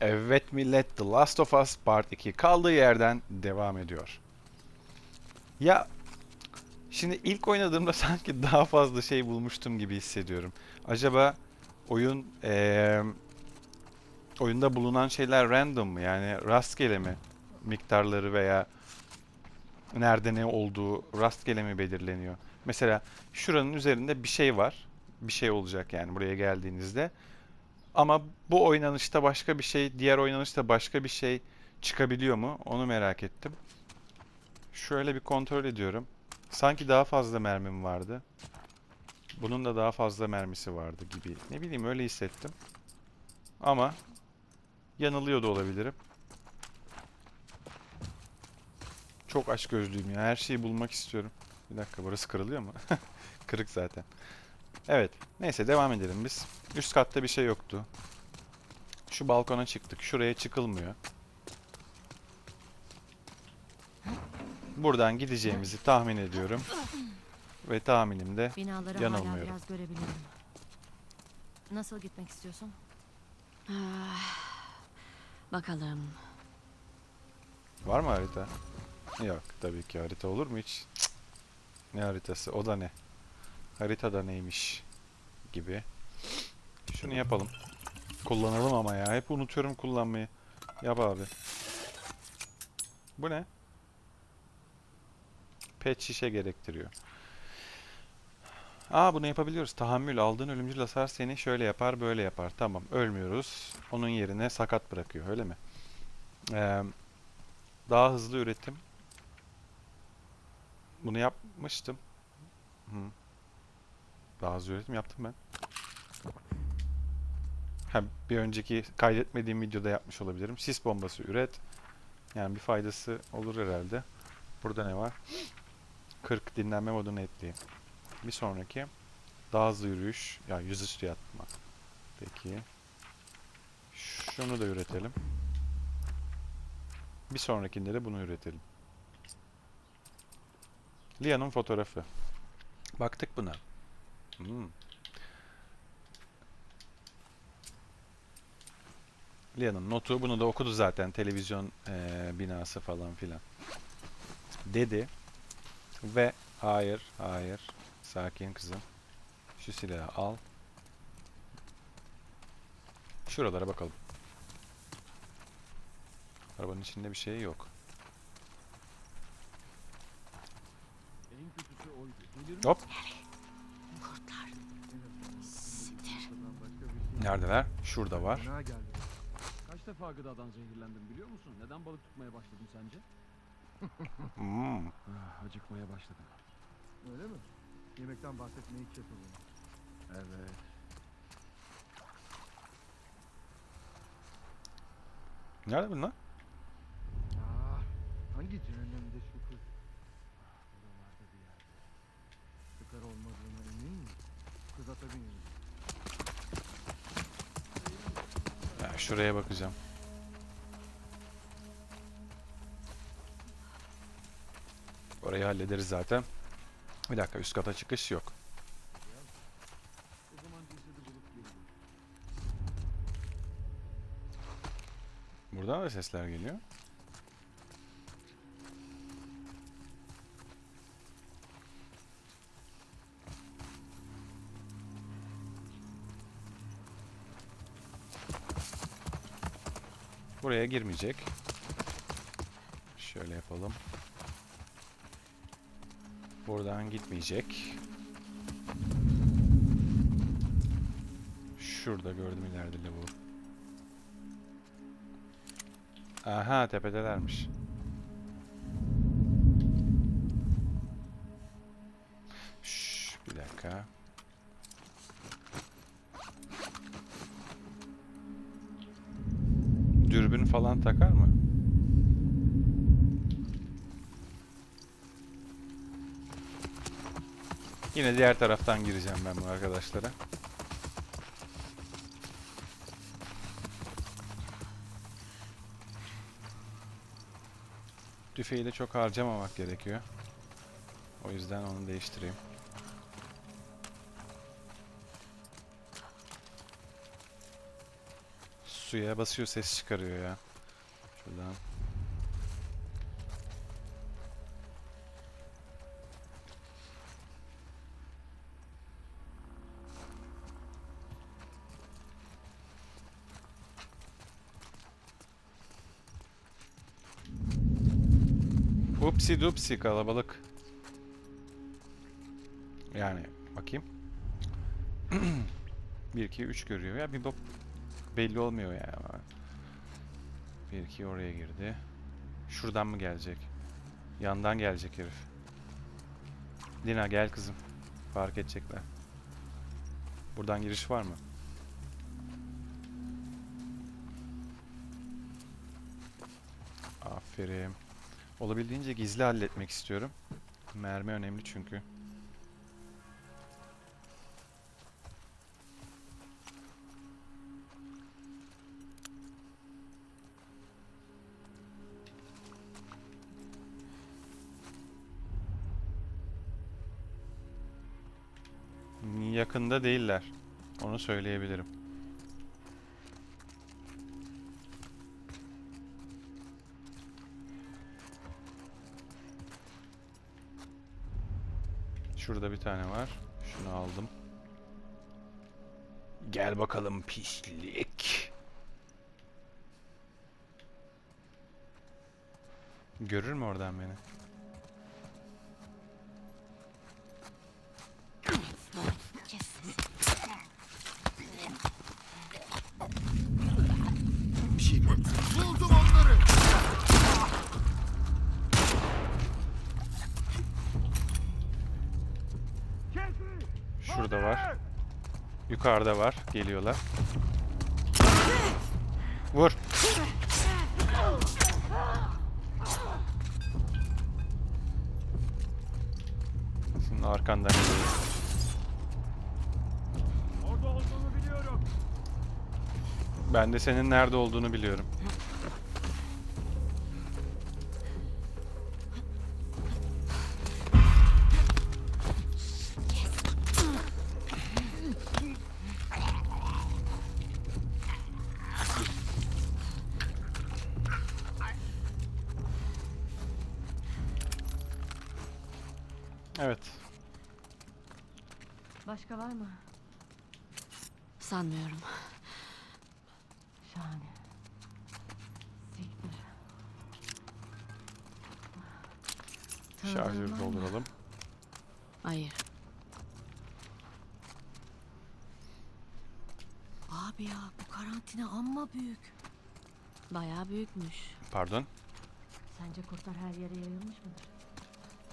Evet millet The Last of Us Part 2 kaldığı yerden devam ediyor. Ya şimdi ilk oynadığımda sanki daha fazla şey bulmuştum gibi hissediyorum. Acaba oyun eee, oyunda bulunan şeyler random mı? Yani rastgele mi? Miktarları veya nerede ne olduğu rastgele mi belirleniyor? Mesela şuranın üzerinde bir şey var. Bir şey olacak yani buraya geldiğinizde. Ama bu oynanışta başka bir şey, diğer oynanışta başka bir şey çıkabiliyor mu? Onu merak ettim. Şöyle bir kontrol ediyorum. Sanki daha fazla mermim vardı. Bunun da daha fazla mermisi vardı gibi. Ne bileyim öyle hissettim. Ama yanılıyor da olabilirim. Çok aç gözlüyüm ya. Her şeyi bulmak istiyorum. Bir dakika burası kırılıyor mu? Kırık zaten. Evet. Neyse devam edelim biz. Üst katta bir şey yoktu. Şu balkona çıktık. Şuraya çıkılmıyor. Buradan gideceğimizi tahmin ediyorum. Ve tahminimde Binaları hala Yanılmıyorum. biraz görebiliyorum. Nasıl gitmek istiyorsun? Ah, Bakalım. var mı harita? Yok tabii ki harita olur mu hiç? Cık. Ne haritası? O da ne? Harita da neymiş? Gibi. Şunu yapalım. Kullanalım ama ya. Hep unutuyorum kullanmayı. Yap abi. Bu ne? Pet şişe gerektiriyor. Aa bunu yapabiliyoruz. Tahammül aldığın ölümcül hasar seni şöyle yapar böyle yapar. Tamam ölmüyoruz. Onun yerine sakat bırakıyor öyle mi? Ee, daha hızlı üretim. Bunu yapmıştım. Hı. Daha hızlı üretim yaptım ben. Ha, bir önceki kaydetmediğim videoda yapmış olabilirim. Sis bombası üret. Yani bir faydası olur herhalde. Burada ne var? 40 dinlenme modunu ekleyeyim. Bir sonraki daha hızlı yürüyüş. Ya yüzüstü yatma. Peki. Şunu da üretelim. Bir sonrakinde de bunu üretelim. Lia'nın fotoğrafı. Baktık buna. Hmm. Lia'nın notu. Bunu da okudu zaten. Televizyon eee, binası falan filan. Dedi. Ve hayır, hayır. Sakin kızım. Şu silahı al. Şuralara bakalım. Arabanın içinde bir şey yok. Hop. Neredeler? Şurada var. Fena geldi. Kaç defa gıdadan zehirlendim biliyor musun? Neden balık tutmaya başladın sence? Hmm. Ah, acıkmaya başladım. Öyle mi? Yemekten bahsetmeyi kes o zaman. Evet. Nerede bunlar? Ah, hangi cehennemde şu kız? Ah, buralarda bir yerde. Sıkar olmadığına emin miyim? Kız ata biniyor. Ya şuraya bakacağım. Orayı hallederiz zaten. Bir dakika üst kata çıkış yok. Buradan da sesler geliyor. Buraya girmeyecek. Şöyle yapalım. Buradan gitmeyecek. Şurada gördüm ileride lavuğu. Aha tepedelermiş. Falan takar mı? Yine diğer taraftan gireceğim ben bu arkadaşlara. Tüfeği de çok harcamamak gerekiyor. O yüzden onu değiştireyim. Suya basıyor ses çıkarıyor ya. Şuradan. Upsi dupsi kalabalık. Yani bakayım. 1 2 3 görüyor ya bir bok belli olmuyor yani. 1 2 oraya girdi. Şuradan mı gelecek? Yandan gelecek herif. Dina gel kızım. Fark edecekler. Buradan giriş var mı? Aferin. Olabildiğince gizli halletmek istiyorum. Mermi önemli çünkü. Yakında değiller. Onu söyleyebilirim. Şurada bir tane var. Şunu aldım. Gel bakalım pislik. Görür mü oradan beni? Yukarıda var. Geliyorlar. Vur. Şimdi arkandan geliyor. Ben de senin nerede olduğunu biliyorum. Evet. Başka var mı? Sanmıyorum. Şahane. Siktir. Şarjörü Tanıdığın var mı? dolduralım. Hayır. Abi ya bu karantina amma büyük. Bayağı büyükmüş. Pardon. Sence kurtlar her yere yayılmış mıdır?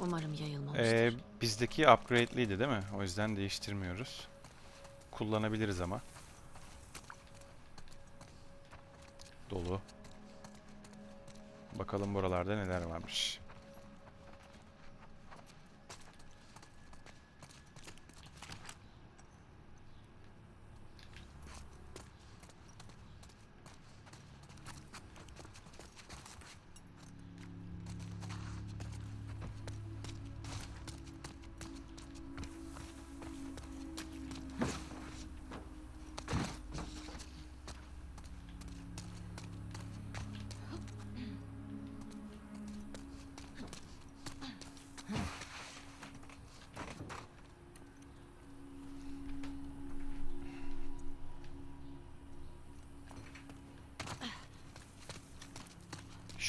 Umarım yayılmamıştır. Ee, bizdeki upgrade'liydi değil mi? O yüzden değiştirmiyoruz. Kullanabiliriz ama. Dolu. Bakalım buralarda neler varmış.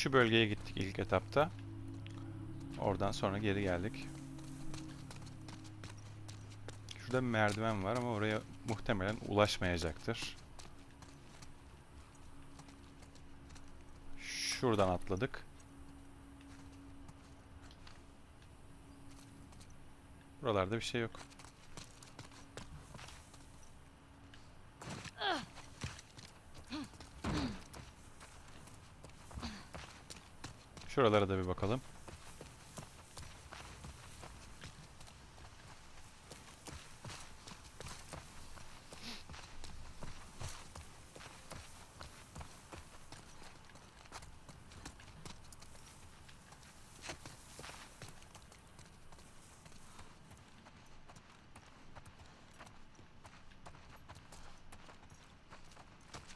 Şu bölgeye gittik ilk etapta. Oradan sonra geri geldik. Şurada bir merdiven var ama oraya muhtemelen ulaşmayacaktır. Şuradan atladık. Buralarda bir şey yok. Şuralara da bir bakalım.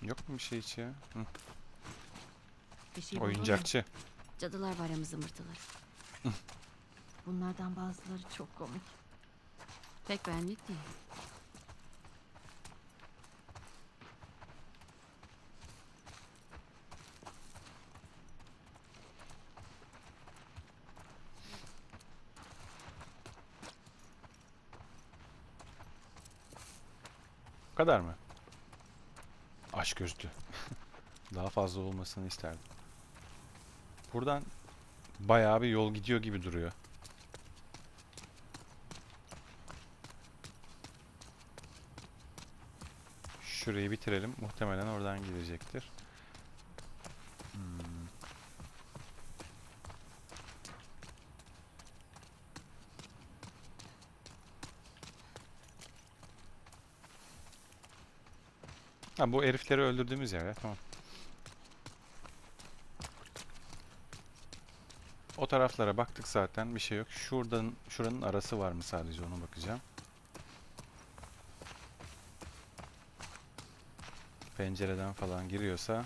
Yok mu bir şey hiç ya? Hı. Şey Oyuncakçı. Mı? Cadılar Bayramı zımbırtıları. Bunlardan bazıları çok komik. Pek beğendik değil. Bu kadar mı? Aç gözlü. Daha fazla olmasını isterdim. Buradan bayağı bir yol gidiyor gibi duruyor. Şurayı bitirelim. Muhtemelen oradan gidecektir. Hmm. Ha bu herifleri öldürdüğümüz yer ya tamam. O taraflara baktık zaten bir şey yok. Şuradan şuranın arası var mı sadece ona bakacağım. Pencereden falan giriyorsa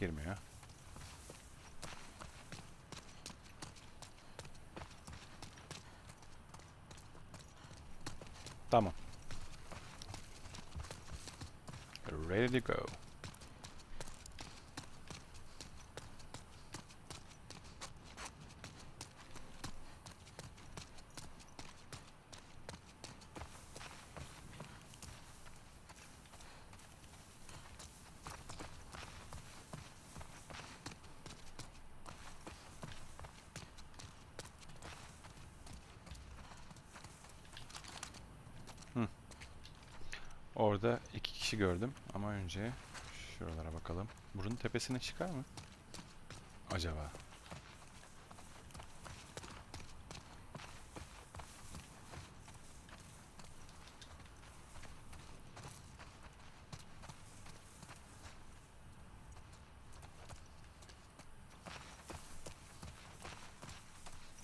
girmiyor. Tamam. Ready to go. Orada iki kişi gördüm ama önce şuralara bakalım. Burun tepesine çıkar mı? Acaba?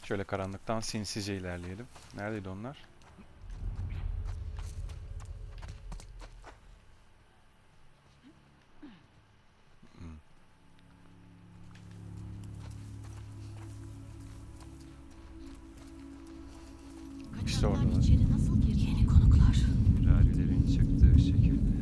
Şöyle karanlıktan sinsice ilerleyelim. Neredeydi onlar? Girdi? Yeni konuklar. Firarilerin çıktığı şekilde.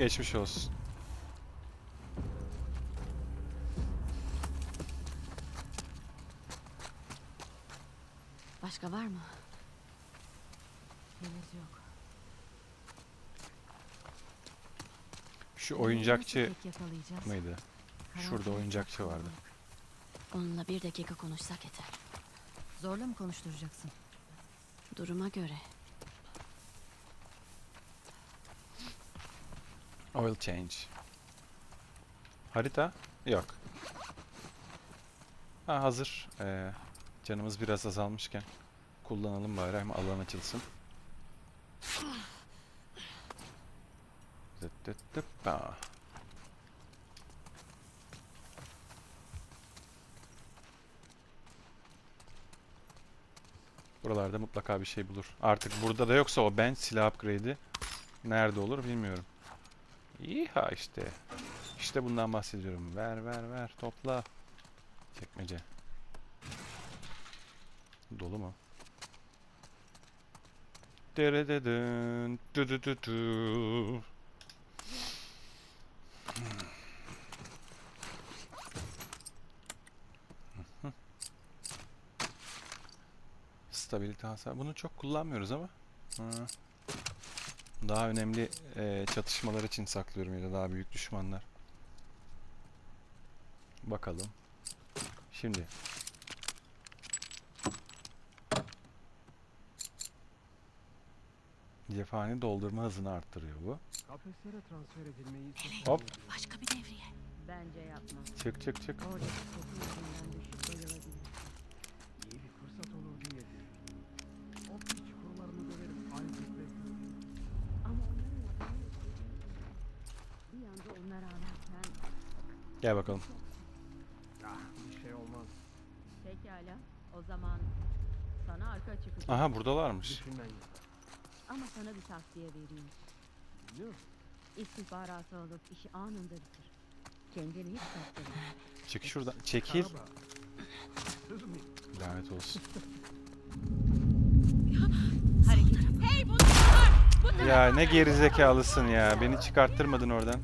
Geçmiş olsun. Başka var mı? Henüz yok. Şu oyuncakçı mıydı? Şurada oyuncakçı vardı. Onunla bir dakika konuşsak yeter. Zorla mı konuşturacaksın? Duruma göre. Oil change. Harita? Yok. Ha hazır. Ee, canımız biraz azalmışken kullanalım bari hem alan açılsın. Buralarda mutlaka bir şey bulur. Artık burada da yoksa o bench silah upgrade'i nerede olur bilmiyorum. İha işte. İşte bundan bahsediyorum. Ver ver ver topla. Çekmece. Dolu mu? Derededün, dü dü dü dü. Hı. Stabilite hasar. Bunu çok kullanmıyoruz ama. Hı. Daha önemli eee, çatışmalar için saklıyorum ya da daha büyük düşmanlar. Bakalım. Şimdi. Cephane doldurma hızını arttırıyor bu. Kafeslere transfer edilmeyi Hop. Başka bir devriye. Bence yapma. Çık çık çık. Yüzünden düşüp Gel bakalım. Ah bir şey olmaz. pekala o zaman sana arka çıkacak. Aha buradalarmış. Düşünmen yeter. Ama sana bir tavsiye vereyim. Biliyor musun? İstihbaratı alıp işi anında bitir. Kendini hiç kaptırma. Çık şuradan. Çekil. Araba. Sız mı? Lanet olsun. Hareket. Hey bunu Ya ne gerizekalısın ya. Beni çıkarttırmadın oradan.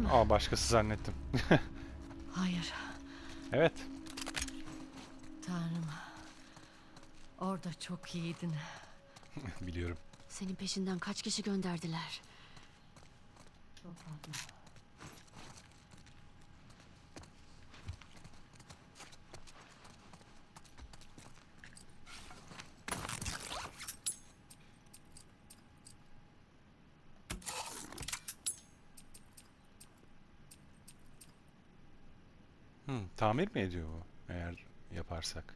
Mı? Aa başkası zannettim. Hayır. Evet. Tanrım. Orada çok iyiydin. Biliyorum. Senin peşinden kaç kişi gönderdiler? Çok fazla. Hı, tamir mi ediyor bu eğer yaparsak?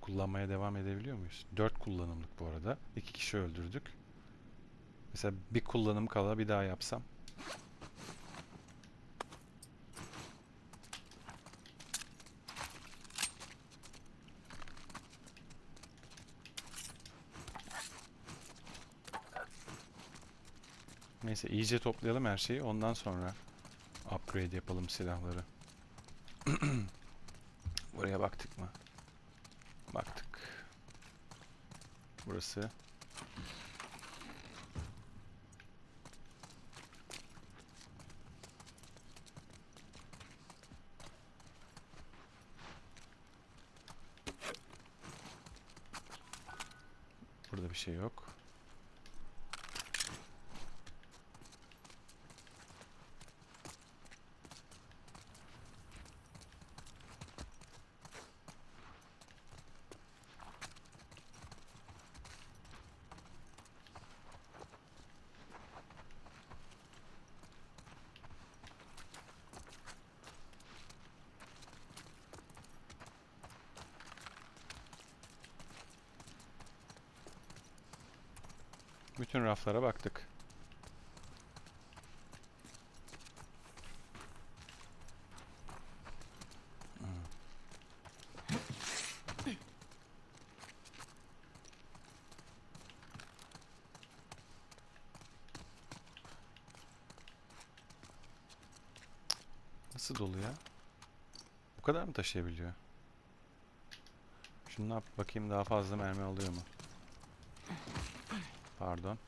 Kullanmaya devam edebiliyor muyuz? 4 kullanımlık bu arada. 2 kişi öldürdük. Mesela bir kullanım kala bir daha yapsam. Neyse iyice toplayalım her şeyi. Ondan sonra upgrade yapalım silahları. Buraya baktık mı? Baktık. Burası. Burada bir şey yok. Bütün raflara baktık. Nasıl dolu ya? Bu kadar mı taşıyabiliyor? Şunu yap bakayım daha fazla mermi alıyor mu? Pardon.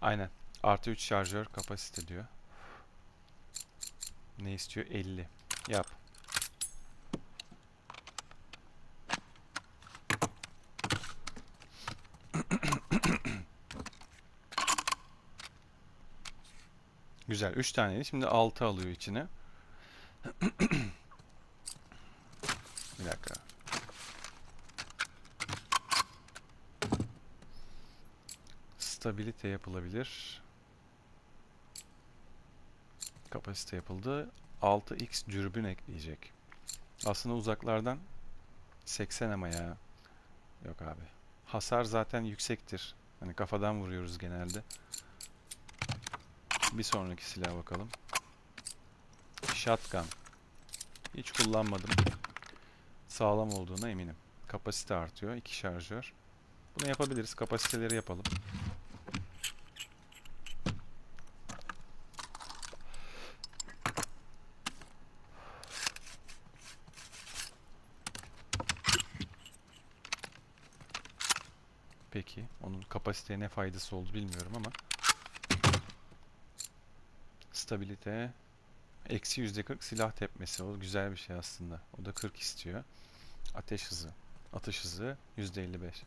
Aynen. Artı 3 şarjör kapasite diyor. Ne istiyor? 50. Yap. Güzel. 3 taneydi. Şimdi 6 alıyor içine. Bir dakika. Stabilite yapılabilir. Kapasite yapıldı. 6x dürbün ekleyecek. Aslında uzaklardan 80 ama ya. Yok abi. Hasar zaten yüksektir. Hani kafadan vuruyoruz genelde. Bir sonraki silaha bakalım. Shotgun. Hiç kullanmadım. Sağlam olduğuna eminim. Kapasite artıyor. iki şarjör. Bunu yapabiliriz. Kapasiteleri yapalım. Peki. Onun kapasiteye ne faydası oldu bilmiyorum ama. Stabilite. Eksi %40 silah tepmesi. O güzel bir şey aslında. O da 40 istiyor. Ateş hızı. Atış hızı %55.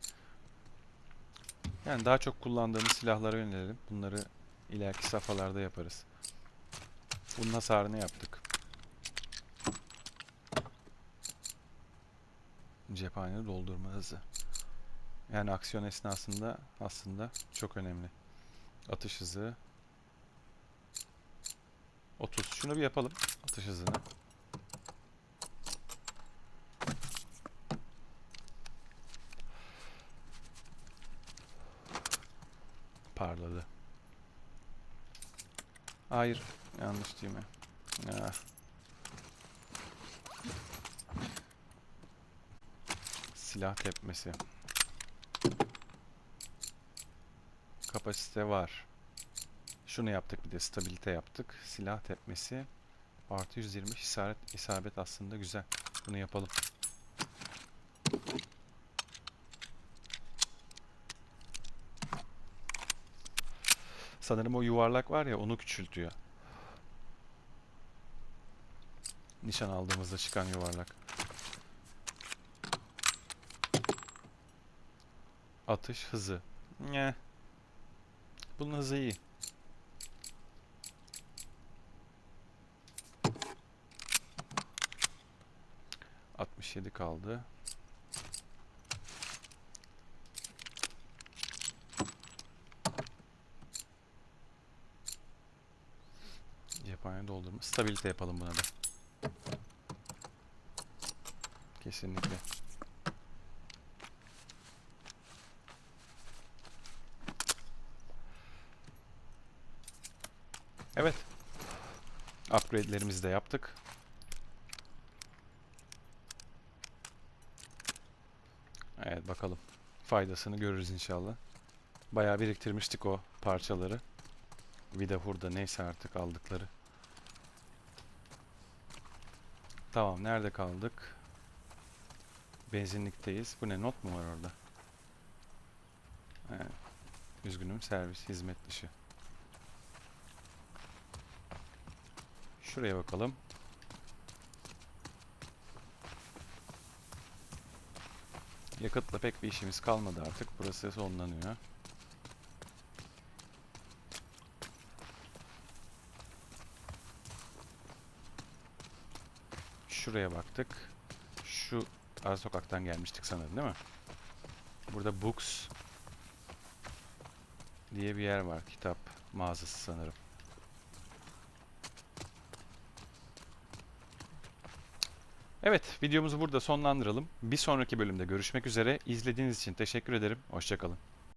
Yani daha çok kullandığımız silahlara yönelelim. Bunları ileriki safhalarda yaparız. Bunun hasarını yaptık. Cephane doldurma hızı. Yani aksiyon esnasında aslında çok önemli. Atış hızı 30. Şunu bir yapalım. Atış hızını. Parladı. Hayır. Yanlış değil mi? Ah. Silah tepmesi. Kapasite var. Şunu yaptık bir de stabilite yaptık. Silah tepmesi artı 120 isabet, isabet aslında güzel. Bunu yapalım. Sanırım o yuvarlak var ya onu küçültüyor. Nişan aldığımızda çıkan yuvarlak. Atış hızı. Ne? Bunun hızı iyi. Altmış yedi kaldı. Cephane doldurma. Stabilite yapalım buna da. Kesinlikle. Evet. Upgrade'lerimizi de yaptık. Evet bakalım. Faydasını görürüz inşallah. Bayağı biriktirmiştik o parçaları. Vida hurda neyse artık aldıkları. Tamam nerede kaldık? Benzinlikteyiz. Bu ne not mu var orada? Evet. Üzgünüm servis hizmet dışı. Şuraya bakalım. Yakıtla pek bir işimiz kalmadı artık. Burası sonlanıyor. Şuraya baktık. Şu ara sokaktan gelmiştik sanırım değil mi? Burada Books diye bir yer var. Kitap mağazası sanırım. Evet, videomuzu burada sonlandıralım. Bir sonraki bölümde görüşmek üzere. İzlediğiniz için teşekkür ederim. Hoşçakalın.